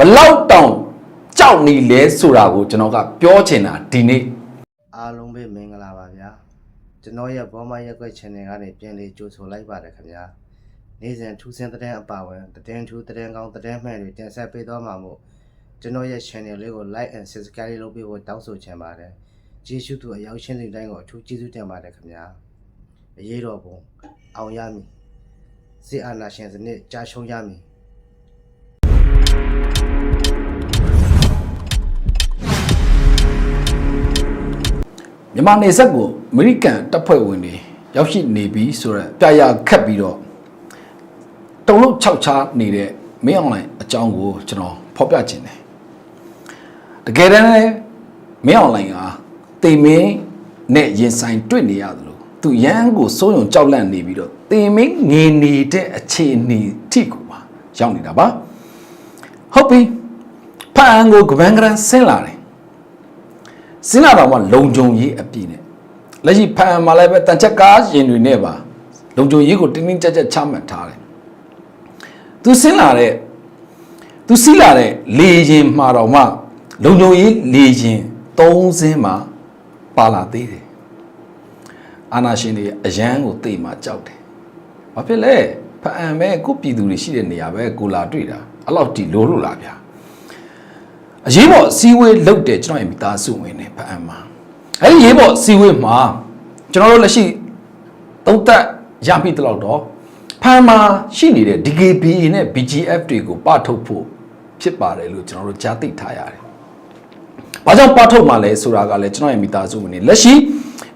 ဘလောက်တောင်ကြောက်နေလဲဆိုတာကိုကျွန်တော်ကပြောချင်တာဒီနေ့အားလုံးပဲမင်္ဂလာပါဗျာကျွန်တော်ရဲ့ဘောမရက်ွက် channel ကနေပြန်လေးကြိုဆိုလိုက်ပါတယ်ခင်ဗျာနေ့စဉ်ထူးဆန်းတဲ့အပါဝင်သတင်းထူးသတင်းကောင်းသတင်းမှန်တွေတင်ဆက်ပေးသွားမှာမို့ကျွန်တော်ရဲ့ channel လေးကို like and subscribe လုပ်ပေးဖို့တောင်းဆိုချင်ပါတယ်ကျေးဇူးသူအရောက်ရှင်းတဲ့တိုင်းကိုအထူးကျေးဇူးတင်ပါတယ်ခင်ဗျာအရေးတော်ပုံအောင်ရမည်စစ်အာဏာရှင်စနစ်ကြာရှုံးရမည် မြန်မာနေဆက်ကိုအမေရိကန်တပ်ဖွဲ့ဝင်တွေရောက်ရှိနေပြီဆိုတော့ပြရခတ်ပြီးတော့တုံလို့ခြောက်ချားနေတဲ့မင်းအောင်လိုင်းအကြောင်းကိုကျွန်တော်ဖော်ပြခြင်းတယ်တကယ်တမ်းလည်းမင်းအောင်လိုင်းကတေမင်းနဲ့ရင်ဆိုင်တွေ့နေရတယ်လို့သူရန်ကိုစိုးရုံကြောက်လန့်နေပြီးတော့တေမင်းငြင်နေတဲ့အခြေအနေထိကိုပါရောက်နေတာပါ ဟုတ်ပြီဖအန်ကိုကပန်းကရန်ဆင်းလာတယ်စင်းလာတော်မှာလုံကြုံရေးအပြည့်နဲ့လက်ရှိဖန်မှာလည်းပဲတန်ချက်ကားရင်တွေနဲ့ပါလုံကြုံရေးကိုတင်းတင်းကြပ်ကြပ်ချမှတ်ထားတယ်သူစင်းလာတဲ့သူစီးလာတဲ့လေရင်မှာတော်မှလုံကြုံရေးလေရင်၃စင်းမှာပါလာသေးတယ်အာနာရှင်တွေအရန်ကိုသိမှကြောက်တယ်ဘာဖြစ်လဲဖအံပဲကိုပြည်သူတွေရှိတဲ့နေရာပဲကိုလာတွေ့တာ အဲ့လောက်တီလိုလို့လားဗျာအရေးပေါ်စီဝေးလုပ်တယ်ကျွန်တော်ရဲ့မိသားစုဝင်နေဖအံမှာအဲဒီရေးပေါ်စီဝေးမှာကျွန်တော်တို့လက်ရှိသုံးသက်ရပြီတလောက်တော့ဖအံမှာရှိနေတဲ့ DKBA နဲ့ BGF တွေကိုပထုတ်ဖို့ဖြစ်ပါတယ်လို့ကျွန်တော်တို့ကြားသိထားရတယ်။ဘာကြောင့်ပထုတ်မှာလဲဆိုတာကလည်းကျွန်တော်ရဲ့မိသားစုဝင်နေလက်ရှိ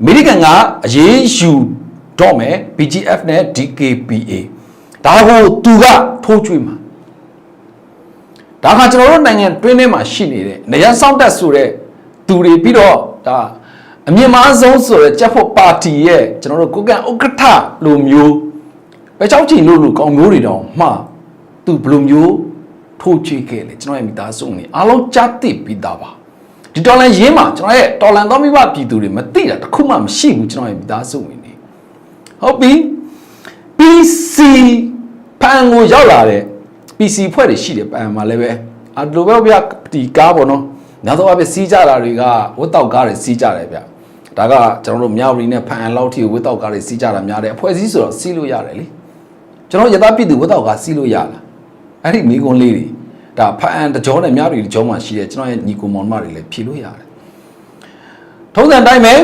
အမေရိကန်ကအရေးယူတော့မယ် BGF နဲ့ DKBA ဒါကိုသူကထိုးချွေးမှာ ဒါကကျွန်တော်တို့နိုင်ငံတွင်းထဲမှာရှိနေတဲ့နေရစောင့်တက်ဆိုတဲ့သူတွေပြီးတော့ဒါအမြင့်မားဆုံးဆိုတဲ့ကြက်ဖို့ပါတီရဲ့ကျွန်တော်တို့ကိုကန်ဥက္ကဋ္ဌလိုမျိုးပဲချောက်ချင်လို့လို့ကောင်းမျိုးတွေတောင်မှသူဘလိုမျိုးထိုးချေခဲ့လေကျွန်တော်ရဲ့မိသားစုဝင်အားလုံးကြားသိပြီးသားပါဒီတော်လန်ရင်းမှာကျွန်တော်ရဲ့တော်လန်သောမိဘပြည်သူတွေမသိတာတစ်ခုမှမရှိဘူးကျွန်တော်ရဲ့မိသားစုဝင်တွေဟုတ်ပြီ PC ဖန်ကိုရောက်လာတဲ့ PC ဖွဲ့တွေရှိတယ်ပန်မှာလည်းပဲအလိုပဲဗျဒီကားပေါ့နော်နောက်တော့ဗျစီးကြတာတွေကဝတ်တောက်ကားတွေစီးကြတယ်ဗျဒါကကျွန်တော်တို့မြောက်ရီနဲ့ဖန်လောက်ထိဝတ်တောက်ကားတွေစီးကြတာများတယ်အဖွဲ့အစည်းဆိုတော့စီးလို့ရတယ်လေကျွန်တော်ရသားပြည်သူဝတ်တောက်ကားစီးလို့ရလားအဲ့ဒီမိကွန်းလေးတွေဒါဖန်တကြောနဲ့မြောက်ရီတကြောမှရှိတယ်ကျွန်တော်ရဲ့ညီကိုမောင်မတွေလည်းဖြေလို့ရတယ်ထုံးစံတိုင်းပဲ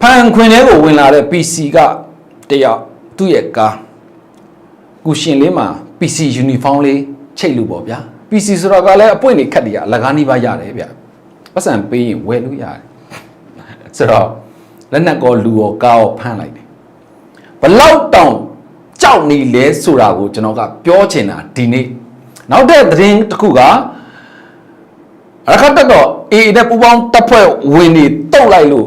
ဖန်ခွင်ထဲကိုဝင်လာတဲ့ PC ကတယောက်သူ့ရဲ့ကား ကုရှင်လေးမှာ PC uniform လေးချိတ်လို့ပေါ့ဗျာ PC ဆိုတော့ကလည်းအပွင့်နေခတ်တရအလကားနှီးပါရတယ်ဗျပတ်စံပေးရင်ဝယ်လို့ရတယ်ဆိုတော့လက်နက်ကောလူရောကားရောဖမ်းလိုက်တယ်ဘလောက်တောင်ကြောက်နေလဲဆိုတာကိုကျွန်တော်ကပြောချင်တာဒီနေ့နောက်တဲ့သတင်းတစ်ခုကရခတ်တက်တော့ AA နဲ့ပူပေါင်းတပ်ဖွဲ့ဝင်တွေတုတ်လိုက်လို့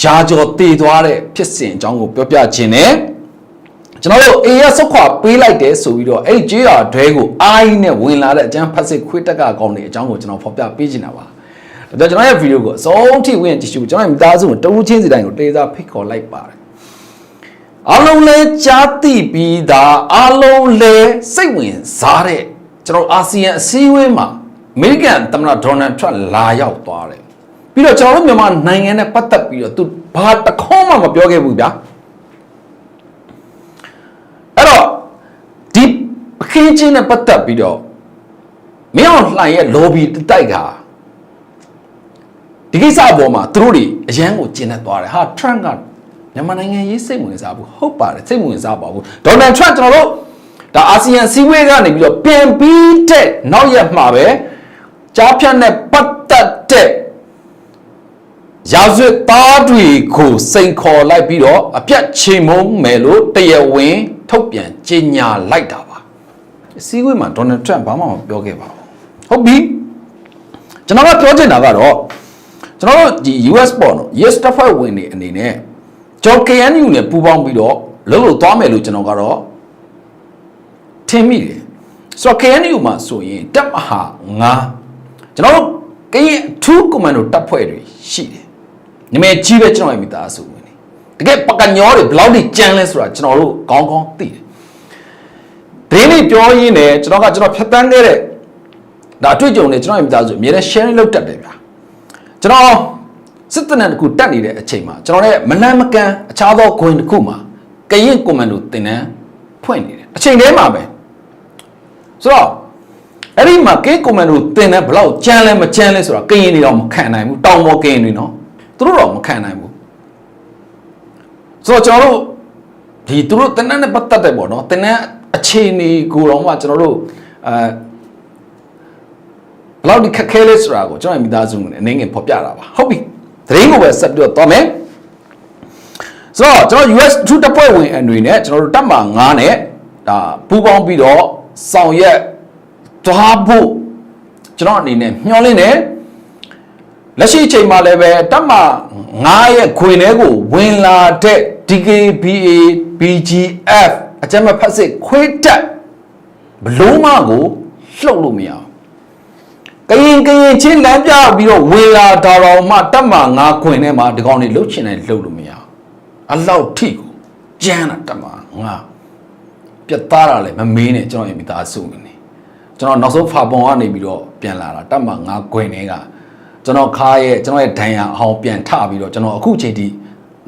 ရာကျော်တည်သွားတဲ့ဖြစ်စဉ်အကြောင်းကိုပြောပြခြင်းနဲ့ ကျွန်တော်တို့အေရဆုတ်ခွာပေးလိုက်တယ်ဆိုပြီးတော့အဲ့ဒီကြေးရဒွဲကိုအာအီနဲ့ဝင်လာတဲ့အကျန်းဖတ်စစ်ခွေးတက်ကကောင်းနေအကြောင်းကိုကျွန်တော်ဖော်ပြပေးချင်တာပါဒါကြောင့်ကျွန်တော်ရဲ့ဗီဒီယိုကိုအဆုံးထိဝင်ကြည့်ရှုကျွန်တော်ရဲ့မိသားစုကိုတဦးချင်းစီတိုင်းကိုတေးစားဖိတ်ခေါ်လိုက်ပါတယ်အားလုံးလဲကြားသိပြီးသားအားလုံးလဲစိတ်ဝင်စားတဲ့ကျွန်တော်အာဆီယံအစည်းအဝေးမှာအမေရိကန်သမ္မတဒေါ်နယ်ထရန့်လာရောက်သွားတယ်ပြီးတော့ကျွန်တော်တို့မြန်မာနိုင်ငံနဲ့ပတ်သက်ပြီးတော့သူဘာတစ်ခေါမှမပြောခဲ့ဘူးဗျာ အဲ့တော့ဒီ အခင်းချင်းနဲ့ပတ်သက်ပြီးတော့မင်းအောင်လှိုင်ရဲ့ lobby တိုက်ကဒီကိစ္စအပေါ်မှာသူတို့တွေအရန်ကိုကျင်းနေသွားတယ်ဟာ Trump ကမြန်မာနိုင်ငံရေးစိတ်ဝင်စားဘူးဟုတ်ပါတယ်စိတ်ဝင်စားပါဘူးဒေါ်နယ်ထရန့်ကျွန်တော်တို့ဒါအာဆီယံစည်းဝေးကနေပြီးတော့ပြန်ပြီးတဲ့နောက်ရက်မှာပဲကြားဖြတ်နဲ့ပတ်သက်တဲ့ရာဇဝတ်သားတွေကိုစိန်ခေါ်လိုက်ပြီးတော့အပြတ်ချိန်မုံမယ်လို့တရားဝင် ထုတ်ပြန်ကြေညာလိုက်တာပါ အစည်းအဝေးမှာဒေါ်နယ်ထရန့်ဘာမှမပြောခဲ့ပါဘူးဟုတ်ပြီကျွန်တော်ကပြောချင်တာကတော့ကျွန်တော်တို့ဒီ US ပေါ့နော် US တပ်ဖွဲ့ဝင်တွေအနေနဲ့ကျွန်တော် KNU နဲ့ပူးပေါင်းပြီးတော့လှုပ်လို့သွားမယ်လို့ကျွန်တော်ကတော့ထင်မိတယ်ဆိုတော့ KNU မှာဆိုရင်တပ်မဟာ9ကျွန်တော်တို့ကရင်အထူးကွန်မန်ဒိုတပ်ဖွဲ့တွေရှိတယ်နမည်ကြီးပဲကျွန်တော်ရဲ့မိသားစုဝင်နေတကယ်ပကညောတွေဘယ်လောက်ထိကြမ်းလဲဆိုတာကျွန်တော်တို့ကောင်းကောင်းသိတယ် ဒင်းလေးပြောရင်းနဲ့ကျွန်တော်ကကျွန်တော်ဖြတ်တန်းခဲ့တဲ့ဒါအတွေ့အကြုံနဲ့ကျွန်တော်ရဲ့မိသားစုအမြဲတမ်း sharing လုပ်တတ်တယ်ဗျာကျွန်တော်စစ်တနန်တစ်ခုတက်နေတဲ့အချိန်မှာကျွန်တော်ရဲ့မလန့်မကန်းအခြားသောဂွင်တစ်ခုမှာကရင်ကွန်မန်ဒိုတင်တန်းဖွင့်နေတယ်အချိန်တည်းမှာပဲဆိုတော့အဲ့ဒီမှာကေကွန်မန်ဒိုတင်တန်းဘလောက်ကြမ်းလဲမကြမ်းလဲဆိုတော့ကရင်တွေတော့မခံနိုင်ဘူးတောင်ပေါ်ကရင်တွေနော်သူတို့တော့မခံနိုင်ဘူးဆိုတော့ကျွန်တော်တို့ဒီသူတို့တင်တန်းနဲ့ပတ်သက်တယ်ပေါ့နော်တင်တန်း အခြေအနေကိုတော့မှကျွန်တော်တို့အဲဘလောက်ဒီခက်ခဲလဲဆိုတာကိုကျွန်တော်ရဲ့မိသားစုနဲ့အနေငယ်ဖော်ပြတာပါဟုတ်ပြီသတင်းကိုပဲဆက်ပြီးတော့သွားမယ်ဆိုတော့ကျွန်တော် US 2တပ်ဖွဲ့ဝင်အနေနဲ့ကျွန်တော်တို့တပ်မ9နဲ့ဒါပူးပေါင်းပြီးတော့ဆောင်ရွက်သွားဖို့ကျွန်တော်အနေနဲ့မျှော်လင့်တယ်လက်ရှိအချိန်မှာလည်းပဲတပ်မ9ရဲ့ခွေထဲကိုဝင်လာတဲ့ DKBA BGF အကြမ်းမဲ့ဖက်စစ်ခွေးတက်ဘလုံးမကိုလှုပ်လို့မရဘူးကရင်ကရင်ချင်းလမ်းပြပြီးတော့ဝင်လာတာတော်မှတက်မှငါခွင်ထဲမှာဒီကောင်တွေလှုပ်ချင်တယ်လှုပ်လို့မရဘူးအလောက်ထိကိုကြမ်းတာတက်မှငါပြတ်သားတာလည်းမမေးနဲ့ကျွန်တော်ရဲ့မိသားစုနေကျွန်တော်နောက်ဆုံးဖာပုံကနေပြီးတော့ပြန်လာတာတက်မှငါခွင်ထဲကကျွန်တော်ခါရဲ့ကျွန်တော်ရဲ့ဒဏ်ရာအဟောင်းပြန်ထပြီးတော့ကျွန်တော်အခုချိန်ထိ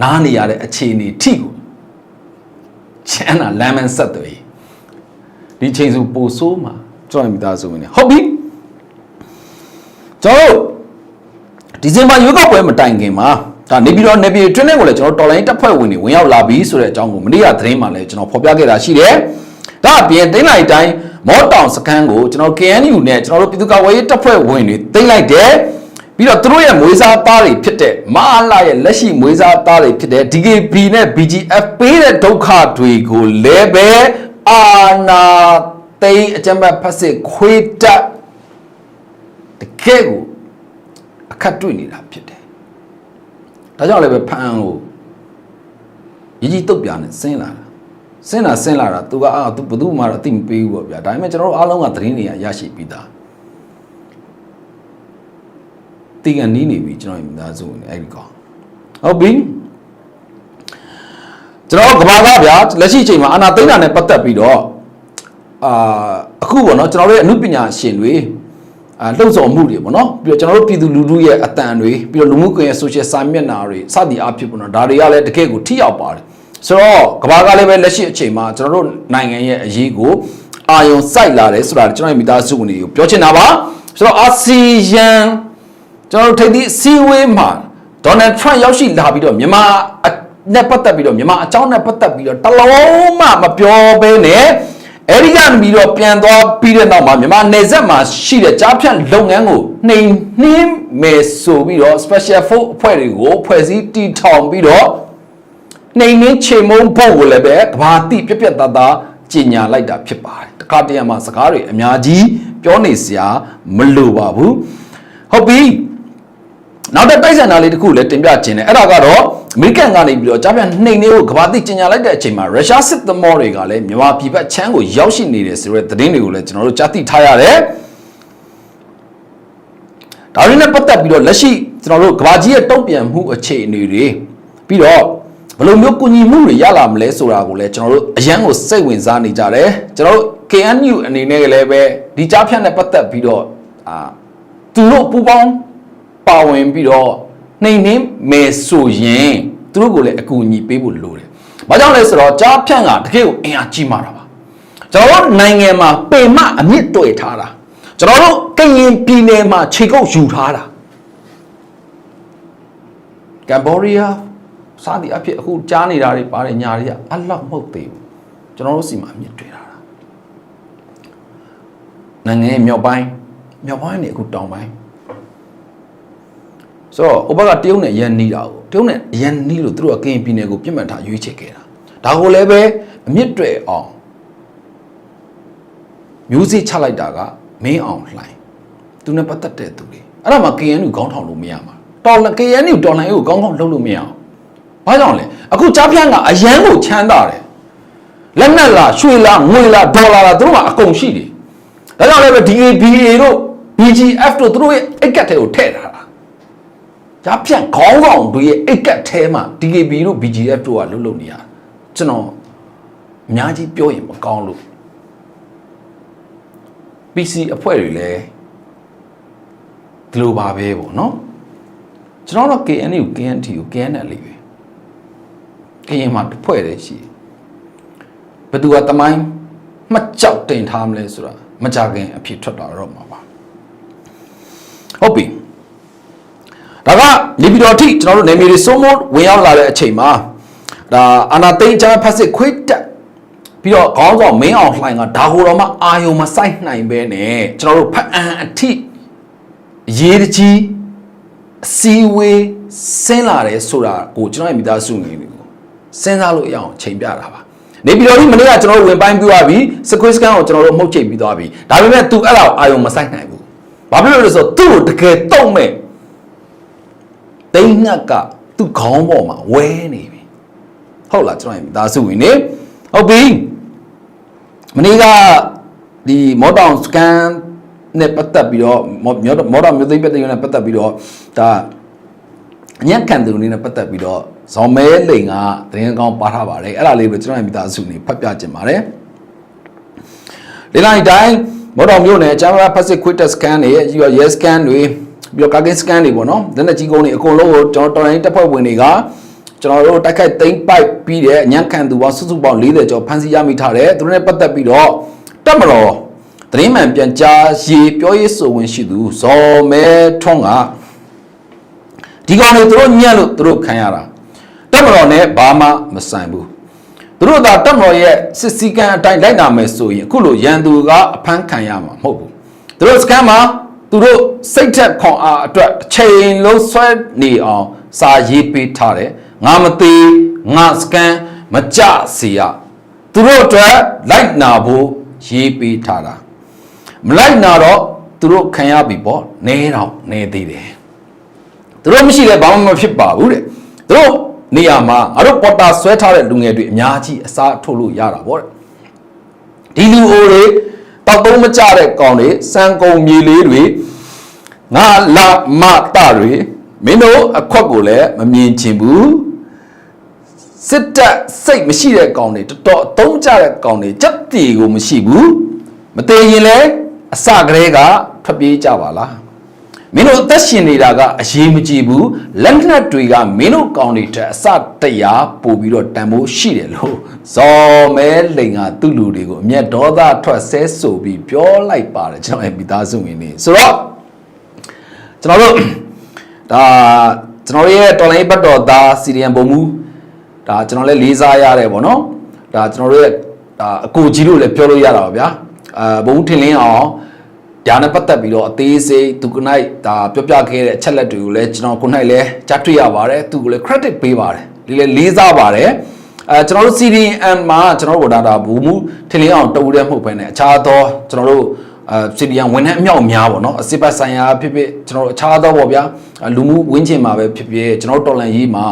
နားနေရတဲ့အခြေအနေထိကို ချမ်းသာလမ်းမန်းဆက်သွေးဒီချိန်စုပိုဆိုးမှာကျွန်တော်ရဲ့မိသားစုနေဟုတ်ပြီကျွန်တော်တို့ဒီဇင်ဘာရွေးကောက်ပွဲမတိုင်ခင်မှာဒါနေပြည်တော်နေပြည်တွင်းထဲကိုလည်းကျွန်တော်တော်လိုင်းတပ်ဖွဲ့ဝင်တွေဝင်ရောက်လာပြီဆိုတဲ့အကြောင်းကိုမနေ့ကသတင်းမှာလည်းကျွန်တော်ဖော်ပြခဲ့တာရှိတယ်။ဒါအပြင်တင်းလိုက်တိုင်းမော့တောင်စခန်းကိုကျွန်တော် KNU နဲ့ကျွန်တော်တို့ပြည်သူ့ကာကွယ်ရေးတပ်ဖွဲ့ဝင်တွေတင်းလိုက်တယ်။ ပြီးတော့သူတို့ရဲ့မွေးစားသားတွေဖြစ်တဲ့မအားလာရဲ့လက်ရှိမွေးစားသားတွေဖြစ်တဲ့ DKB နဲ့ BGF ပေးတဲ့ဒုက္ခတွေကိုလည်းပဲအာနာသိန်းအကြမ်းဖက်ဖက်စစ်ခွေးတက်တကယ်ကိုအခက်တွေ့နေတာဖြစ်တယ်။ဒါကြောင့်လည်းပဲဖန်ကိုရည်ကြီးတုတ်ပြာနဲ့ဆင်းလာတာ။ဆင်းလာဆင်းလာတာသူကအာသူဘယ်သူမှတော့အသိမပေးဘူးပေါ့ဗျာ။ဒါပေမဲ့ကျွန်တော်တို့အားလုံးကသတင်းတွေကရရှိပြီးသား။ တီကန်နီးနေပြီကျွန်တော်ရဲ့မိသားစုဝင်အဲ့ဒီကောင်။ဟုတ်ပြီ။ကျွန်တော်ကဘာကဗျာလက်ရှိအချိန်မှာအာနာသိန်းတာနဲ့ပတ်သက်ပြီးတော့အာအခုပေါ့နော်ကျွန်တော်တို့ရဲ့အမှုပညာရှင်တွေအာလှုပ်ဆောင်မှုတွေပေါ့နော်ပြီးတော့ကျွန်တော်တို့ပြည်သူလူထုရဲ့အတန်တွေပြီးတော့လူမှုကွန်ရက် social စာမျက်နှာတွေစသည်အဖြစ်ပေါ့နော်ဒါတွေကလည်းတကယ့်ကိုထိရောက်ပါတယ်ဆိုတော့ကဘာကလည်းပဲလက်ရှိအချိန်မှာကျွန်တော်တို့နိုင်ငံရဲ့အရေးကိုအာယုံစိုက်လာတယ်ဆိုတာကျွန်တော်ရဲ့မိသားစုဝင်တွေကိုပြောချင်တာပါဆိုတော့အာဆီယံ ကျွန်တော်တို့ထိပ်သီးအစည်းအဝေးမှာဒေါ်နယ်ထရန့်ရောက်ရှိလာပြီးတော့မြန်မာနဲ့ပတ်သက်ပြီးတော့မြန်မာအကြောင်းနဲ့ပတ်သက်ပြီးတော့တလုံးမှမပြောဘဲနဲ့အဲ့ဒီကနေပြီးတော့ပြန်သွားပြီးတဲ့နောက်မှာမြန်မာနယ်စပ်မှာရှိတဲ့ကြားဖြတ်လုပ်ငန်းကိုနှိမ်နှင်းမယ်ဆိုပြီးတော့ special force အဖွဲ့တွေကိုဖွဲ့စည်းတည်ထောင်ပြီးတော့နှိမ်နှင်းချိန်မုံဖို့ကိုလည်းပဲကဘာတိပြက်ပြက်သားသားကြီးညာလိုက်တာဖြစ်ပါတယ်တခါတရံမှာစကားတွေအများကြီးပြောနေစရာမလိုပါဘူးဟုတ်ပြီ နောက်တစ်တိုက်ဆန်တာလေးတစ်ခုလည်းတင်ပြခြင်းတယ်အဲ့ဒါကတော့အမေရိကန်ကနေပြီးတော့ကြားပြန်နှိမ်နေကိုကဘာတိကျင်ညာလိုက်တဲ့အချိန်မှာရုရှားစစ်သမောတွေကလည်းမြန်မာပြည်ဘက်ချမ်းကိုရောက်ရှိနေတယ်ဆိုတဲ့သတင်းတွေကိုလည်းကျွန်တော်တို့ကြားသိထားရတယ်ဒါရင်းနဲ့ပတ်သက်ပြီးတော့လက်ရှိကျွန်တော်တို့ကဘာကြီးရဲ့တုံ့ပြန်မှုအခြေအနေတွေပြီးတော့ဘယ်လိုမျိုးကုညီမှုတွေရလာမလဲဆိုတာကိုလည်းကျွန်တော်တို့အရန်ကိုစိတ်ဝင်စားနေကြတယ်ကျွန်တော်တို့ KNU အနေနဲ့လည်းပဲဒီကြားဖြတ်နဲ့ပတ်သက်ပြီးတော့အာသူတို့ပူပေါင်း ပါဝင်ပြီးတော့နှိမ်နှင်းမယ်ဆိုရင်သူတို့ကိုလည်းအကူအညီပေးဖို့လိုတယ်။ဘာကြောင့်လဲဆိုတော့ကြားဖြန့်ကတကယ်ကိုအင်အားကြီးမာတာပါ။ကျွန်တော်တို့နိုင်ငံမှာပေမအမြင့်တွေ့ထားတာ။ကျွန်တော်တို့ကရင်ပြည်နယ်မှာခြေကုပ်ယူထားတာ။ကမ်ဘောဒီးယားစသည်အဖြစ်အခုကြားနေတာတွေပါတယ်ညာတွေကအလောက်မဟုတ်သေးဘူး။ကျွန်တော်တို့စီမှာအမြင့်တွေ့ထားတာ။နိုင်ငံရဲ့မြောက်ပိုင်းမြောက်ပိုင်းနဲ့အခုတောင်ပိုင်း ဆိုတော့ဥပကတရုတ်နဲ့ရန်နီးတာကိုတရုတ်နဲ့ရန်နီးလို့သူတို့ကကရင်ပြည်နယ်ကိုပြစ်မှတ်ထားရွေးချယ်ခဲ့တာဒါကိုလည်းပဲအမြင့်တွေ့အောင်မျိုးစေ့ချလိုက်တာကမင်းအောင်လှိုင်သူနဲ့ပတ်သက်တဲ့သူတွေအဲ့ဒါမှ KNU ခေါင်းထောင်လို့မရမှာတော်လ KNU တော်လှန်ရေးကိုခေါင်းထောင်လုပ်လို့မရအောင်ဘာကြောင့်လဲအခုကြားဖြန့်ကအရန်ကိုချမ်းသာတယ်လက်နက်လားရွှေလားငွေလားဒေါ်လာလားသူတို့ကအကုန်ရှိတယ်ဒါကြောင့်လည်းပဲ DABA တို့ BGF တို့သူတို့ရဲ့အိတ်ကတ်တွေကိုထည့်ထား တာကြားဖြန့်ခေါင်းဆောင်တွေရဲ့အိတ်ကတ်ထဲမှာ DKB တို့ BGF တို့ကလှုပ်လှုပ်နေရတာကျွန်တော်အများကြီးပြောရင်မကောင်းလို့ PC အဖွဲ့တွေလည်းဒီလိုပါပဲပေါ့နော်ကျွန်တော်တို့ KN ကို KNT ကို KNL လေးပဲကရင်မှာတစ်ဖွဲ့တည်းရှိတယ်ဘယ်သူကတမိုင်းမှတ်ကြောက်တင်ထားမလဲဆိုတာမကြခင်အဖြစ်ထွက်လာတော့မှာပါဟုတ်ပြီ ဒါကနေပြည်တော်အထိကျွန်တော်တို့နေမြေတွေစိုးမိုးဝင်ရောက်လာတဲ့အချိန်မှာဒါအာနာသိန်းချမ်းဖက်စစ်ခွေးတက်ပြီးတော့ခေါင်းဆောင်မင်းအောင်လှိုင်ကဒါဟိုတော့မှအာယုံမဆိုင်နိုင်ပဲနဲ့ကျွန်တော်တို့ဖအံအထိအရေးတကြီးအစည်းအဝေးဆင်းလာတယ်ဆိုတာကိုကျွန်တော်ရဲ့မိသားစုငယ်တွေကိုစဉ်းစားလို့ရအောင်ချိန်ပြတာပါနေပြည်တော်ကြီးမနေ့ကကျွန်တော်တို့ဝင်ပိုင်းပြသွားပြီစကွေးစကန်ကိုကျွန်တော်တို့မှုတ်ချိန်ပြီးသွားပြီဒါပေမဲ့ तू အဲ့ဒါကိုအာယုံမဆိုင်နိုင်ဘူးဘာဖြစ်လို့လဲဆိုတော့သူ့ကိုတကယ်တုံ့မဲ့ တိန်းငှက်ကသူ့ခေါင်းပေါ်မှာဝဲနေပြီဟုတ်လားကျွန်တော်ရဲ့ဒါစုဝင်နေဟုတ်ပြီမနေ့ကဒီမော်တောင်စကန်နဲ့ပတ်သက်ပြီးတော့မော်မော်တောင်မြို့သိမ်းပတ်သက်နဲ့ပတ်သက်ပြီးတော့ဒါအညံ့ခံသူတွေနဲ့ပတ်သက်ပြီးတော့ဇော်မဲလိန်ကသတင်းကောင်းပါထားပါတယ်အဲ့ဒါလေးကိုကျွန်တော်ရဲ့မိသားစုနေဖတ်ပြခြင်းပါတယ်ဒီလိုက်တိုင်းမော်တော်မြို့နယ်ကျမ်းမာဖက်စစ်ခွစ်တက်စကန်တွေရောရဲစကန်တွေ ပြီးတော့ကာကင်းစကန်တွေပေါ့နော်လက်နက်ကြီးကုန်းတွေအကုန်လုံးကိုကျွန်တော်တော်လိုင်းတပ်ဖွဲ့ဝင်တွေကကျွန်တော်တို့တိုက်ခိုက်သိမ်းပိုက်ပြီးတဲ့အညံ့ခံသူပေါင်းစုစုပေါင်း40ကျော်ဖမ်းဆီးရမိထားတယ်သူတို့နဲ့ပတ်သက်ပြီးတော့တပ်မတော်သတင်းမှန်ပြန်ကြားရေးပြောရေးဆိုဝင်ရှိသူဇော်မဲထွန်းကဒီကောင်တွေသူတို့ညံ့လို့သူတို့ခံရတာတပ်မတော်နဲ့ဘာမှမဆိုင်ဘူးသူတို့သာတက်မော်ရဲ့စစ်စည်းကမ်းအတိုင်းလိုက်နာမယ်ဆိုရင်အခုလိုရန်သူကအဖမ်းခံရမှာမဟုတ်ဘူးသူတို့စကန်မှာ သူတို့စိတ်သက်ခွန်အားအတွက်တစ်ချိန်လုံးဆွဲနေအောင်စာရေးပေးထားတယ်ငါမသေးငါစကန်မကြစီရသူတို့အတွက်လိုက်နာဖို့ရေးပေးထားတာမလိုက်နာတော့သူတို့ခံရပြီပေါ့နဲတော့နဲသေးတယ်သူတို့မရှိလဲဘာမှမဖြစ်ပါဘူးတဲ့သူတို့နေရာမှာငါတို့ပေါ်တာဆွဲထားတဲ့လူငယ်တွေအများကြီးအစားထုတ်လို့ရတာပေါ့တဲ့ဒီလူအိုတွေ တောက်သုံးမကြတဲ့ကောင်တွေစံကုံမြေလေးတွေငါလာမတတွေမင်းတို့အခွက်ကိုလည်းမမြင်ချင်ဘူးစစ်တပ်စိတ်မရှိတဲ့ကောင်တွေတော်တော်အသုံးကြတဲ့ကောင်တွေစက်တီကိုမရှိဘူးမသေးရင်လည်းအစကတည်းကထွက်ပြေးကြပါလား မင်းတို့အသက်ရှင်နေတာကအရေးမကြီးဘူးလက်နက်တွေကမင်းတို့ကောင်းတွေထက်အစတရားပို့ပြီးတော့တန်ဖိုးရှိတယ်လို့ဇော်မဲလိန်ကသူ့လူတွေကိုအမျက်ဒေါသထွက်ဆဲဆိုပြီးပြောလိုက်ပါတယ်ကျွန်တော်ရဲ့မိသားစုဝင်တွေဆိုတော့ကျွန်တော်တို့ဒါကျွန်တော်ရဲ့တော်လိုင်းဘတ်တော်သားစီရီယန်ဘုံမူဒါကျွန်တော်လည်းလေးစားရတယ်ပေါ့နော်ဒါကျွန်တော်တို့ရဲ့ဒါအကိုကြီးလို့လည်းပြောလို့ရတာပါဗျာအာဘုံထင်လင်းအောင် ဒါနဲ့ပတ်သက်ပြီးတော့အသေးစိတ်သူကနိုင်ဒါပြောပြခဲ့တဲ့အချက်လက်တွေကိုလည်းကျွန်တော်ကိုနိုင်လည်းကြားတွေ့ရပါတယ်သူကလည်း credit ပေးပါတယ်ဒီလည်းလေးစားပါတယ်အဲကျွန်တော်တို့ CDN မှာကျွန်တော်တို့ဒါဒါဘူမှုထင်လင်းအောင်တူတဲ့မှုပဲနဲ့အခြားသောကျွန်တော်တို့အဲ CDN ဝန်ထမ်းအမြောက်အများပေါ့နော်အစစ်ပတ်ဆိုင်ရာဖြစ်ဖြစ်ကျွန်တော်တို့အခြားသောပေါ့ဗျာလူမှုဝင်းကျင်မှာပဲဖြစ်ဖြစ်ကျွန်တော်တို့တော်လန်ရေးမှာ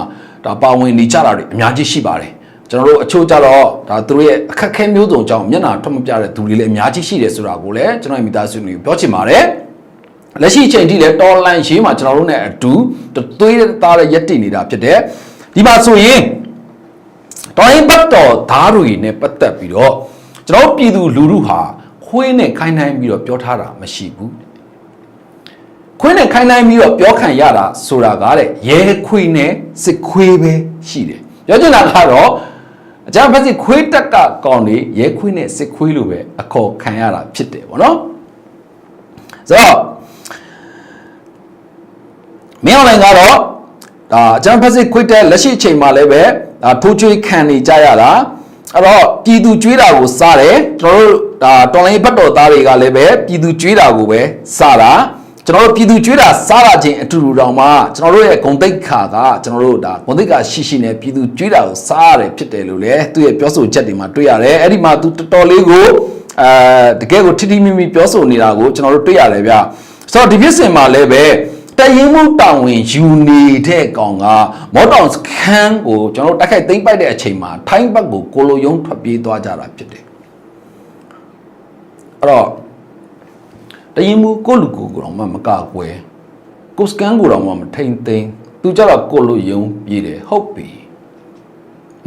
ဒါပါဝင်နေကြတာတွေအများကြီးရှိပါတယ် ကျွန်တော်တို့အချို့ကြတော့ဒါသူတို့ရဲ့အခက်အခဲမျိုးစုံကြောင့်မျက်နှာထွက်မပြတဲ့သူတွေလည်းအများကြီးရှိတယ်ဆိုတာကိုလည်းကျွန်တော်ရဲ့မိသားစုတွေကိုပြောချင်ပါတယ်လက်ရှိအချိန်ထိလည်းတော်လန်ရေးမှာကျွန်တော်တို့ ਨੇ အတူသွေးသားတဲ့ရက်တည်နေတာဖြစ်တဲ့ဒီမှာဆိုရင်တော်ရင်ပတ်တော်သားတွေနဲ့ပတ်သက်ပြီးတော့ကျွန်တော်ပြည်သူလူထုဟာခွေးနဲ့ခိုင်းနှိုင်းပြီးတော့ပြောထားတာမရှိဘူးခွေးနဲ့ခိုင်းနှိုင်းပြီးတော့ပြောခံရတာဆိုတာကတဲ့ရဲခွေးနဲ့စစ်ခွေးပဲရှိတယ်ပြောချင်တာကတော့ အကြမ်းဖက်စစ်ခွေးတက်ကကောင်တွေရဲခွေးနဲ့စစ်ခွေးလိုပဲအခေါ်ခံရတာဖြစ်တယ်ဗောနော်ဆိုတော့မင်းအောင်လိုင်ကတော့ဒါအကြမ်းဖက်စစ်ခွေးတက်လက်ရှိအချိန်မှာလည်းပဲဒါထိုးချွေးခံနေကြရတာအဲ့တော့ပြည်သူကျွေးတာကိုစားတယ်ကျွန်တော်တို့ဒါတော်လိုင်းဘတ်တော်သားတွေကလည်းပဲပြည်သူကျွေးတာကိုပဲစားတာ ကျွန်တော်တို့ပြည်သူကျွေးတာစားလာခြင်းအတူတူတောင်မှကျွန်တော်တို့ရဲ့ဂုံတိတ်ခါကကျွန်တော်တို့ဒါဂုံတိတ်ခါရှိရှိနဲ့ပြည်သူကျွေးတာကိုစားရတယ်ဖြစ်တယ်လို့လည်းသူ့ရဲ့ပြောဆိုချက်တွေမှာတွေ့ရတယ်အဲ့ဒီမှာသူတော်တော်လေးကိုအဲတကယ်ကိုထိထိမိမိပြောဆိုနေတာကိုကျွန်တော်တို့တွေ့ရတယ်ဗျဆိုတော့ဒီဖြစ်စဉ်မှာလည်းပဲတရင်မှုတောင်ဝင်ယူနေတဲ့ကောင်ကမော်တောင်စခန်းကိုကျွန်တော်တို့တိုက်ခိုက်သိမ်းပိုက်တဲ့အချိန်မှာထိုင်းဘက်ကိုကိုလိုယုံထွက်ပြေးသွားကြတာဖြစ်တယ်အဲ့တော့ တရင်မှုကိုလူကိုကိုတော့မှမကကွယ်ကိုစကန်ကိုတော့မှမထိန်သိမ်းသူကြတော့ကိုလိုယုံပြေးတယ်ဟုတ်ပြီ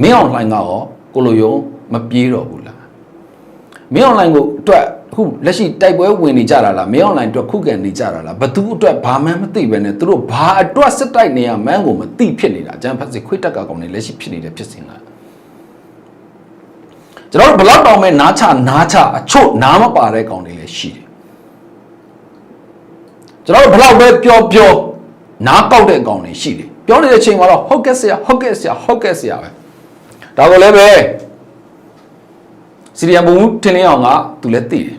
မင်းအောင်လှိုင်ကရောကိုလိုယုံမပြေးတော့ဘူးလားမင်းအွန်လိုင်းကိုအတွက်အခုလက်ရှိတိုက်ပွဲဝင်နေကြတာလားမင်းအွန်လိုင်းအတွက်ခုခံနေကြတာလားဘသူအတွက်ဘာမှမသိပဲနဲ့သူတို့ဘာအတွက်စစ်တိုက်နေရမှန်းကိုမသိဖြစ်နေတာအကြံဖတ်စစ်ခွေးတက်ကကောင်နေလက်ရှိဖြစ်နေတဲ့ဖြစ်စဉ်လားကျွန်တော်တို့ဘလောက်တောင်မဲ့နားချနားချအချို့နားမပါတဲ့ကောင်တွေလည်းရှိတယ် ကျွန်တော်တို့ဘလောက်ပဲပြောပြောနားပေါက်တဲ့ကောင်တွေရှိတယ်ပြောနေတဲ့အချိန်မှာတော့ဟုတ်ကဲ့ဆရာဟုတ်ကဲ့ဆရာဟုတ်ကဲ့ဆရာပဲဒါကိုလည်းပဲစီရီယံဘုံထင်းလင်းအောင်ကသူလည်းသိတယ်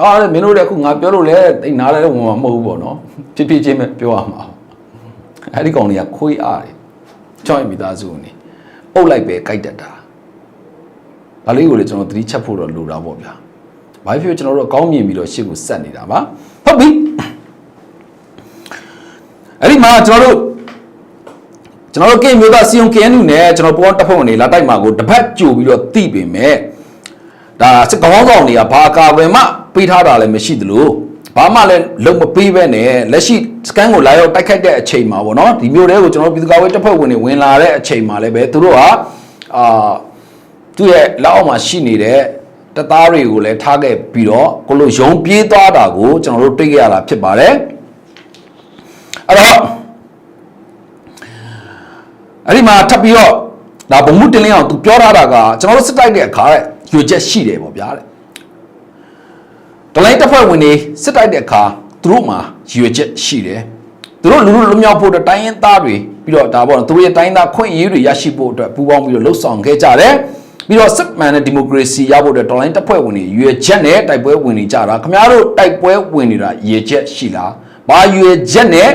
အော်မင်းတို့လည်းအခုငါပြောလို့လည်းအိမ်နားလည်းဝင်မှာမဟုတ်ဘူးပေါ့နော်ဖြစ်ဖြစ်ချင်းပဲပြောရမှာအဲ့ဒီကောင်တွေကခွေးအားတယ်ကြောက်ရင်မိသားစုနေအုပ်လိုက်ပဲကြိုက်တတ်တာဒါလေးကိုလည်းကျွန်တော်သတိချက်ဖို့တော့လိုတာပေါ့ဗျာဘာဖြစ်ဖြစ်ကျွန်တော်တို့အကောင်းမြင်ပြီးတော့ရှေ့ကိုဆက်နေတာပါဟုတ်ပြီ အဲ့ဒီမှာကျွန်တော်တို့ကျွန်တော်တို့ကင်မျိုးသားစီယုံ KNU နဲ့ကျွန်တော်ပေါ်တက်ဖို့နေလာတိုက်မှာကိုတပတ်ကြိုပြီးတော့တိပင်မဲ့ဒါစစ်ကောင်းဆောင်တွေကဘာအကာအကွယ်မှပေးထားတာလည်းမရှိသလိုဘာမှလည်းလုံမပေးပဲနဲ့လက်ရှိစကန်ကိုလာရောက်တိုက်ခိုက်တဲ့အချိန်မှာပေါ့နော်ဒီမျိုးတွေကိုကျွန်တော်ပြည်သူ့ကာကွယ်တပ်ဖွဲ့ဝင်တွေဝင်လာတဲ့အချိန်မှာလည်းပဲသူတို့ဟာအာသူ့ရဲ့လက်အောက်မှာရှိနေတဲ့တပ်သားတွေကိုလည်းထားခဲ့ပြီးတော့ကိုလိုယုံပြေးသွားတာကိုကျွန်တော်တို့တွေ့ကြရတာဖြစ်ပါတယ် အဲ့တော့အဲ့ဒီမှာထပ်ပြီးတော့ဒါဗမှုတင်လင်းအောင်သူပြောထားတာကကျွန်တော်တို့စစ်တိုက်တဲ့အခါတဲ့ရွေချက်ရှိတယ်ပေါ့ဗျာတဲ့တလိုင်းတပ်ဖွဲ့ဝင်တွေစစ်တိုက်တဲ့အခါသူတို့မှာရွေချက်ရှိတယ်သူတို့လူလူလွမြောက်ဖို့အတွက်တိုင်းရင်းသားတွေပြီးတော့ဒါပေါ့နော်သူတို့ရဲ့တိုင်းရင်းသားခွင့်အရေးတွေရရှိဖို့အတွက်ပူးပေါင်းပြီးတော့လှုပ်ဆောင်ခဲ့ကြတယ်ပြီးတော့စစ်မှန်တဲ့ဒီမိုကရေစီရဖို့အတွက်တော်လိုင်းတပ်ဖွဲ့ဝင်တွေရွေချက်နဲ့တိုက်ပွဲဝင်နေကြတာခင်ဗျားတို့တိုက်ပွဲဝင်နေတာရွေချက်ရှိလား ဘာရွေချက်နဲ့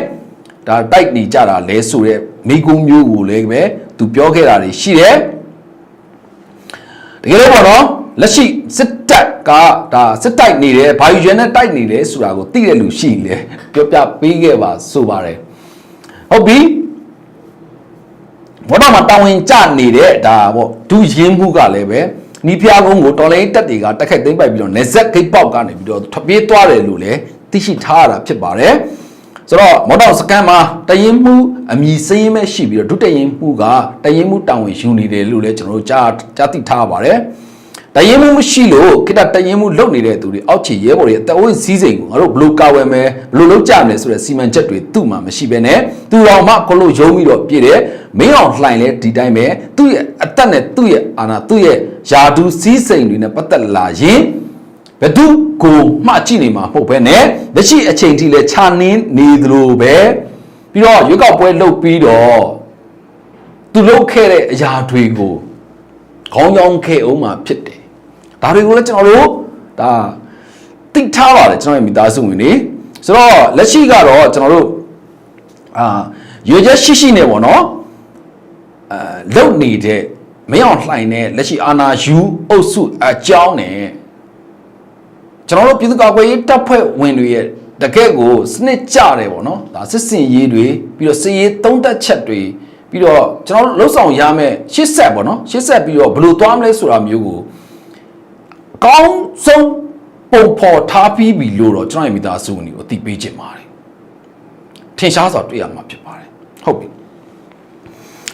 ဒါတိုက်နေကြတာလဲဆိုတဲ့မိကုံးမျိုးကိုလည်းပဲသူပြောခဲ့တာတွေရှိတယ်တကယ်လို့ပေါ့နော်လက်ရှိစစ်တပ်ကဒါစစ်တိုက်နေတယ်ဘာယူရန်နဲ့တိုက်နေလဲဆိုတာကိုသိတဲ့လူရှိရင်လေပြောပြပေးခဲ့ပါဆိုပါတယ်ဟုတ်ပြီဘောတော့မှာတာဝန်ကျနေတဲ့ဒါပေါ့ဒူရင်းမှုကလည်းပဲနီးဖျားကုန်းကိုတော်လိုင်းတက်တွေကတက်ခိုက်သိမ့်ပိုက်ပြီးတော့နေဆက်ဂိတ်ပေါက်ကနေပြီးတော့ထွက်ပြေးသွားတယ်လို့လည်း သိရှိထားရတာဖြစ်ပါတယ်ဆိုတော့မော်တော်စကန်မှာတရင်မှုအမည်စင်းမဲ့ရှိပြီးတော့ဒုတရင်မှုကတရင်မှုတာဝန်ယူနေတယ်လို့လည်းကျွန်တော်တို့ကြားကြားသိထားပါတယ်တရင်မှုမရှိလို့ခိတတရင်မှုလုပ်နေတဲ့သူတွေအောက်ခြေရဲဘော်တွေအတအဝိစည်းစိမ်ကိုငါတို့ဘလို့ကာဝယ်မယ်ဘလို့လုပ်ကြမယ်ဆိုတဲ့စီမံချက်တွေသူ့မှာမရှိဘဲနဲ့သူတော်မှကိုလို့ယုံပြီးတော့ပြည့်တယ်မင်းအောင်လှိုင်လဲဒီတိုင်းပဲသူ့ရဲ့အသက်နဲ့သူ့ရဲ့အာနာသူ့ရဲ့ယာဒူစည်းစိမ်တွေနဲ့ပတ်သက်လာရင် ဘယ်သူကိုမှကြည့်နေမှာမဟုတ်ဘဲနဲ့လက်ရှိအချိန်ထိလဲခြာနင်းနေသလိုပဲပြီးတော့ရွေးကောက်ပွဲလုပ်ပြီးတော့သူလုပ်ခဲ့တဲ့အရာတွေကိုခေါင်းကြောင်းခဲ့အောင်မှာဖြစ်တယ်ဒါတွေကိုလည်းကျွန်တော်တို့ဒါသိထားပါတယ်ကျွန်တော်ရဲ့မိသားစုဝင်တွေဆိုတော့လက်ရှိကတော့ကျွန်တော်တို့အာရွေချက်ရှိရှိနေပေါ့နော်အဲလုံနေတဲ့မင်းအောင်လှိုင်တဲ့လက်ရှိအာနာယူအုပ်စုအကြောင်းနဲ့ ကျွန်တော်တို့ပြည်သူ့ကာကွယ်ရေးတပ်ဖွဲ့ဝင်တွေရဲ့တကယ့်ကိုစနစ်ကြတယ်ပေါ့နော်ဒါစစ်စင်ရေးတွေပြီးတော့စစ်ရေးသုံးသက်ချက်တွေပြီးတော့ကျွန်တော်တို့လှုပ်ဆောင်ရမယ့်ရှစ်ဆက်ပေါ့နော်ရှစ်ဆက်ပြီးတော့ဘယ်လိုသွားမလဲဆိုတာမျိုးကိုအကောင်းဆုံးပုံဖော်ထားပြီးပြီလို့တော့ကျွန်တော်ရဲ့မိသားစုဝင်တွေကိုအသိပေးချင်ပါတယ်ထင်ရှားစွာတွေ့ရမှာဖြစ်ပါတယ်ဟုတ်ပြီ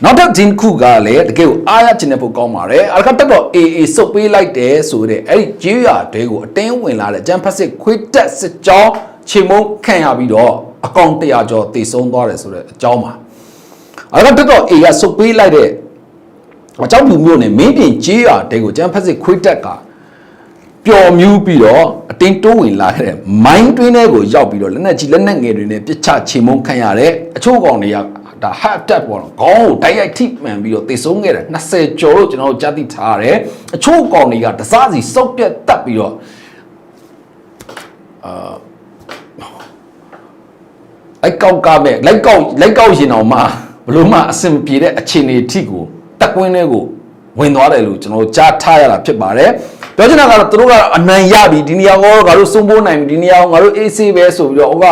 နောက်တစ်ဂျင်ခုကလည်းတကယ်ကိုအားရချင်တဲ့ပုံကောင်းပါတယ်အလကတက်တော့ AA စုပ်ပေးလိုက်တယ်ဆိုတဲ့အဲ့ဒီကြေးရတဲကိုအတင်းဝင်လာတဲ့ဂျမ်ဖက်စစ်ခွေးတက်စစ်ကြောင်းချိန်မုံခံရပြီးတော့အကောင့်100ကျော်တည်ဆုံးသွားတယ်ဆိုတဲ့အကြောင်းပါအလကတက်တော့ AA ကစုပ်ပေးလိုက်တဲ့အကြောင်းပြမျိုးနဲ့မင်းပြင်ကြေးရတဲကိုဂျမ်ဖက်စစ်ခွေးတက်ကပျော်မြူးပြီးတော့အတင်းတိုးဝင်လာခဲ့တဲ့မိုင်းတွင်းထဲကိုရောက်ပြီးတော့လက်နက်ကြီးလက်နက်ငယ်တွေနဲ့ပြစ်ချချိန်မုံခံရတဲ့အချို့ကောင်တွေက ဒါ heart attack ပေါ့နော်ခေါင်းကိုတိုက်ရိုက်ထိမှန်ပြီးတော့သေဆုံးခဲ့တယ်20ကျော်လို့ကျွန်တော်တို့ကြားသိထားရတယ်အချို့ကောင်တွေကတစားစီစုပ်ပြတ်တက်ပြီးတော့အာလိုက်ကောက်ကမဲ့လိုက်ကောက်လိုက်ကောက်ရင်အောင်မှဘလို့မှအဆင်ပြေတဲ့အခြေအနေအထိကိုတက်ကွင်းတွေကို ဝင်သွားတယ်လို့ကျွန်တော်တို့ကြားထားရတာဖြစ်ပါတယ်ပြောချင်တာကတော့သူတို့ကအနိုင်ရပြီဒီနေရာကောငါတို့စုံပိုးနိုင်ပြီဒီနေရာကောငါတို့ AC ပဲဆိုပြီးတော့ဟိုက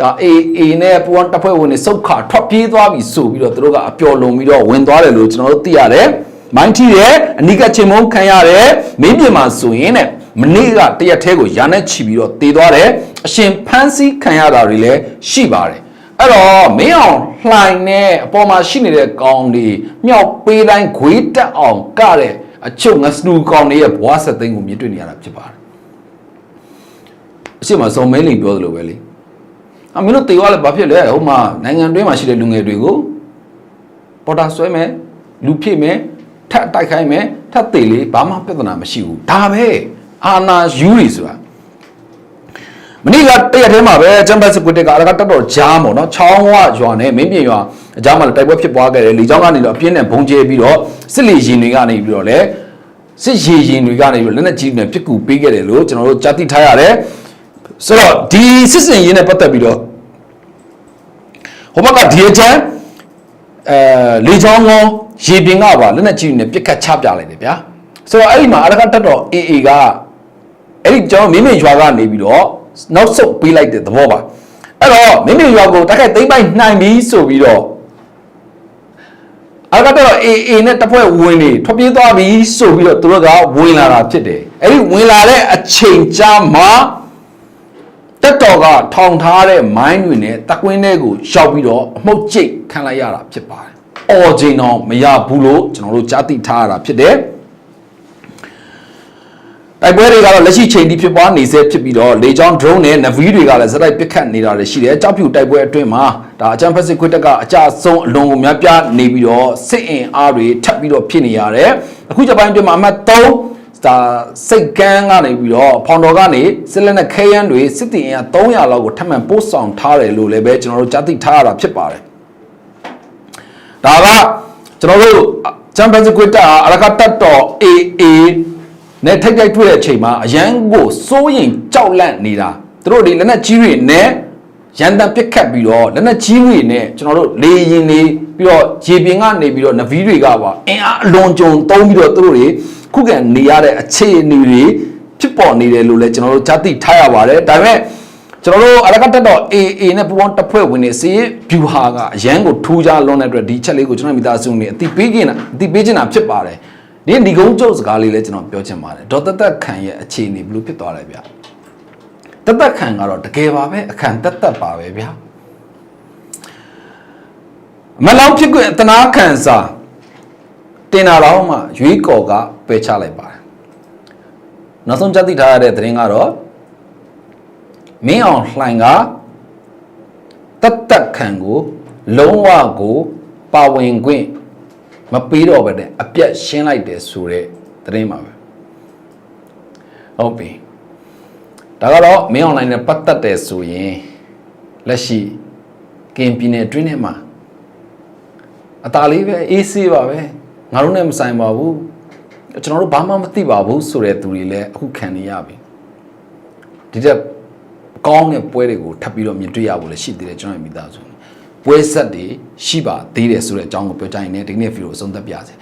ဒါ AA နဲ့ပူန်တပ်ဖွဲ့ဝင်တွေစုတ်ခါထွက်ပြေးသွားပြီဆိုပြီးတော့သူတို့ကအပျော်လုံပြီးတော့ဝင်သွားတယ်လို့ကျွန်တော်တို့သိရတယ်မိုင်းထီရဲ့အနိကချင်းမုံခံရတယ်မင်းပြင်မှာဆိုရင်တဲ့မနေ့ကတရက်သေးကိုရာနဲ့ချီပြီးတော့တည်သွားတယ်အရှင်ဖန်းစီခံရတာတွေလည်းရှိပါတယ် အဲ့တော့မင်းအောင်လှိုင်နဲ့အပေါ်မှာရှိနေတဲ့ကောင်တွေမြောက်ပေးတိုင်းခွေးတက်အောင်ကတဲ့အချုပ်ငစနူကောင်တွေရဲ့ဘွားဆက်သိန်းကိုမြင်တွေ့နေရတာဖြစ်ပါတယ်အရှိမစုံမင်းလီပြောသလိုပဲလေအမင်းတို့တေသွားလဲဘာဖြစ်လဲဟိုမှာနိုင်ငံတွင်းမှာရှိတဲ့လူငယ်တွေကိုပေါ်တာဆွဲမယ်လူဖြစ်မယ်ထပ်တိုက်ခိုင်းမယ်ထပ်သေးလေဘာမှပြဿနာမရှိဘူးဒါပဲအာနာယူရီဆိုတာ မနေ့ကတရက်ထဲမှာပဲချမ်ပီယံစကွစ်တက်ကအလကတက်တော်ဂျားပေါ့နော်ချောင်းဝရွာနဲ့မင်းပြင်ရွာအကြားမှာလည်းတိုက်ပွဲဖြစ်ပွားခဲ့တယ်လေကြောင်းကနေတော့အပြင်းနဲ့ဘုံကျဲပြီးတော့စစ်လီရင်တွေကနေပြီးတော့လည်းစစ်ရေရင်တွေကနေပြီးတော့လက်နက်ကြီးတွေနဲ့ပြစ်ကူပေးခဲ့တယ်လို့ကျွန်တော်တို့ကြားသိထားရတယ်ဆိုတော့ဒီစစ်စင်ရေးနဲ့ပတ်သက်ပြီးတော့ဟိုဘက်ကဒီအချမ်းအဲလေချောင်းကောရေပြင်ကပါလက်နက်ကြီးတွေနဲ့ပြစ်ခတ်ချပြလိုက်တယ်ဗျာဆိုတော့အဲ့ဒီမှာအလကတက်တော် AA ကအဲ့ဒီကျွန်တော်မင်းမင်းရွာကနေပြီးတော့ နောက်ဆုတ်ပေးလိုက်တဲ့သဘောပါအဲ့တော့မင်းမင်းရွာကိုတိုက်ခိုက်သိမ်းပိုက်နိုင်ပြီဆိုပြီးတော့အကတော့ AA နဲ့တပ်ဖွဲ့ဝင်တွေထွက်ပြေးသွားပြီဆိုပြီးတော့သူတို့ကဝင်လာတာဖြစ်တယ်အဲ့ဒီဝင်လာတဲ့အချိန်ကြာမှာတက်တော်ကထောင်ထားတဲ့မိုင်းတွေနဲ့တကွင်းတွေကိုရောက်ပြီးတော့အမှုတ်ကျိတ်ခံလိုက်ရတာဖြစ်ပါတယ်။အော်ချိန်တော့မရဘူးလို့ကျွန်တော်တို့ကြားသိထားရတာဖြစ်တယ်။ တိုက်ပွဲတွေကတော့လက်ရှိချိန်ထိဖြစ်ပွားနေဆဲဖြစ်ပြီးတော့လေကြောင်း drone နဲ့ Navi တွေကလည်းစတိုက်ပစ်ခတ်နေတာတွေရှိတယ်။ကြောက်ဖြူတိုက်ပွဲအတွင်းမှာဒါအချမ်းဖက်စစ်ခွတ်တက်ကအကြဆုံးအလွန်ကိုများပြားနေပြီးတော့စစ်အင်အားတွေထပ်ပြီးတော့ဖြစ်နေရတယ်။အခုချက်ပိုင်းအတွင်းမှာအမှတ်3ဒါစိတ်ကန်းကနေပြီးတော့ဖောင်တော်ကနေစစ်လက်နဲ့ခဲယမ်းတွေစစ်တီအင်အား300လောက်ကိုထပ်မံပို့ဆောင်ထားတယ်လို့လည်းပဲကျွန်တော်တို့ကြားသိထားရတာဖြစ်ပါတယ်။ဒါကကျွန်တော်တို့ချမ်ပီယံစကွစ်တာအရကတက်တော် AA နဲ့ထိုက်ထိုက်တွေ့တဲ့အချိန်မှာအရန်ကိုစိုးရင်ကြောက်လန့်နေတာသူတို့ဒီလက်နက်ကြီးတွေနဲ့ရန်တန်ပစ်ခတ်ပြီးတော့လက်နက်ကြီးတွေနဲ့ကျွန်တော်တို့လေရင်နေပြီးတော့ရေပြင်ကနေပြီးတော့နဗီတွေကပါအင်အားအလွန်ကြုံသုံးပြီးတော့သူတို့တွေခုခံနေရတဲ့အခြေအနေတွေဖြစ်ပေါ်နေတယ်လို့လည်းကျွန်တော်တို့ကြားသိထားရပါတယ်ဒါပေမဲ့ကျွန်တော်တို့အလကတက်တော့ AA နဲ့ပူပေါင်းတပ်ဖွဲ့ဝင်တွေစီးဗျူဟာကအရန်ကိုထူးခြားလွန်တဲ့အတွက်ဒီချက်လေးကိုကျွန်တော်မိသားစုနေအတိပေးခြင်းအတိပေးခြင်းတာဖြစ်ပါတယ် ဒီဒီကုန်းကျုပ်စကားလေးလည်းကျွန်တော်ပြောချင်ပါတယ်ဒေါ်သက်သက်ခံရဲ့အခြေအနေဘယ်လိုဖြစ်သွားလဲဗျသက်သက်ခံကတော့တကယ်ပါပဲအခန့်သက်သက်ပါပဲဗျာမလောင်ဖြစ်ခွင့်အတနာခံစာတင်တာတော့မှရွေးကော်ကပယ်ချလိုက်ပါတယ်နောက်ဆုံးကြသိထားရတဲ့သတင်းကတော့မင်းအောင်လှိုင်ကတက်တက်ခံကို လုံးဝကို ပါဝင်ခွင့် မပေးတော့ဘဲနဲ့အပြတ်ရှင်းလိုက်တယ်ဆိုတဲ့သတင်းပါပဲဟုတ်ပြီဒါကတော့မင်းအွန်လိုင်းနဲ့ပတ်သက်တယ်ဆိုရင်လက်ရှိကင်ပြည်နယ်အတွင်းထဲမှာအตาလေးပဲအေးဆေးပါပဲငါတို့နဲ့မဆိုင်ပါဘူးကျွန်တော်တို့ဘာမှမသိပါဘူးဆိုတဲ့သူတွေလည်းအခုခံနေရပြီဒီတက်ကောင်းတဲ့ပွဲတွေကိုထပ်ပြီးတော့မြင်တွေ့ရဖို့လည်းရှိသေးတယ်ကျွန်တော်ရဲ့မိသားစု ပွဲဆက်တွေရှိပါသေးတယ်ဆိုတဲ့အကြောင်းကိုပြောကြရင်လည်းဒီနေ့ဗီဒီယိုအဆုံးသတ်ပြစေ